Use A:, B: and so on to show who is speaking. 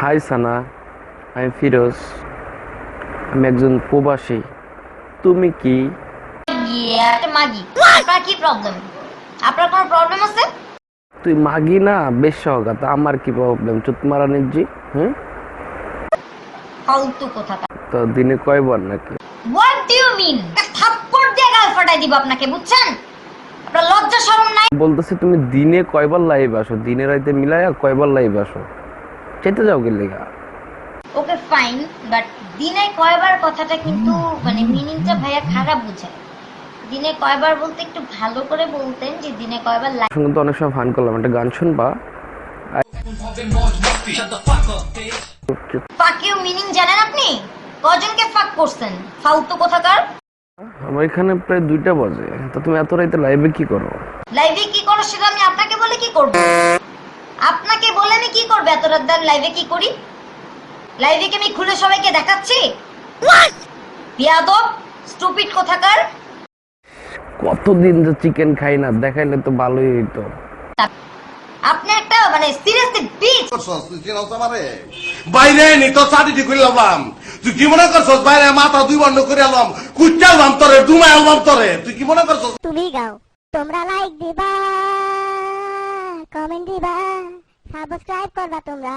A: High সানা আমি ফিরোজ আমি একজন প্রবাসী। তুমি কি?
B: মাগি। আপনার কি প্রবলেম আপনার কোনো প্রবলেম আছে?
A: তুই মাগি না বেশ সহগা তা আমার কি প্রবলেম চুত মারা নিজি হুম?
B: ফালতু কথা
A: তো। দিনে কয়বার নাকি?
B: হোয়াট ডু ইউ মিন থাপ্পড় দিয়ে গাল ফাটাই দিব আপনাকে বুঝছেন? আপনার লজ্জা শরম নাই?
A: বলতেছি তুমি দিনে কয়বার লাইভ আসো? দিনে রাইতে মিলাইয়া কয়বার লাইভ আসো? চেতে যাও গেলে
B: ওকে ফাইন বাট দিনে কয়বার কথাটা কিন্তু মানে মিনিংটা ভাইয়া খারাপ বুঝায় দিনে কয়বার বলতে একটু ভালো করে বলতেন যে দিনে কয়বার লাইক
A: তো অনেক সময় ফান করলাম একটা গান শুনবা।
B: ফাঁকেও মিনিং জানেন আপনি? কজনকে ফাঁক করছেন? ফালতু কথাকার?
A: আমার এখানে প্রায় দুইটা বাজে তো তুমি এত রাইতে লাইভে কি করো?
B: লাইভে কি করো সেটা আমি আপনাকে বলে কি করব? আপনাকে বলে আমি কি করব? এত রাত লাইভে কি করি? লাইভে কি আমি খুলে সবাইকে দেখাচ্ছি? বিয়াদব স্টুপিড কোথাকার।
A: কতদিন যে চিকেন খাই না দেখাইলে তো ভালোই হইতো।
B: আপনি একটা মানে সিরিয়াসলি বিচ
C: করছস তুই আমারে? বাইরে নি তো সাডিটি কইলাম তুই কি মনে করছস বাইরে মাথা দুই বন্ধ করে আলাম তোরে দুমাই আলাম তোরে। তুই কি মনে করছস?
D: তুমি গাও তোমরা লাইক দিবা কমেন্ট দিবা। সাবস্ক্রাইব করবা তোমরা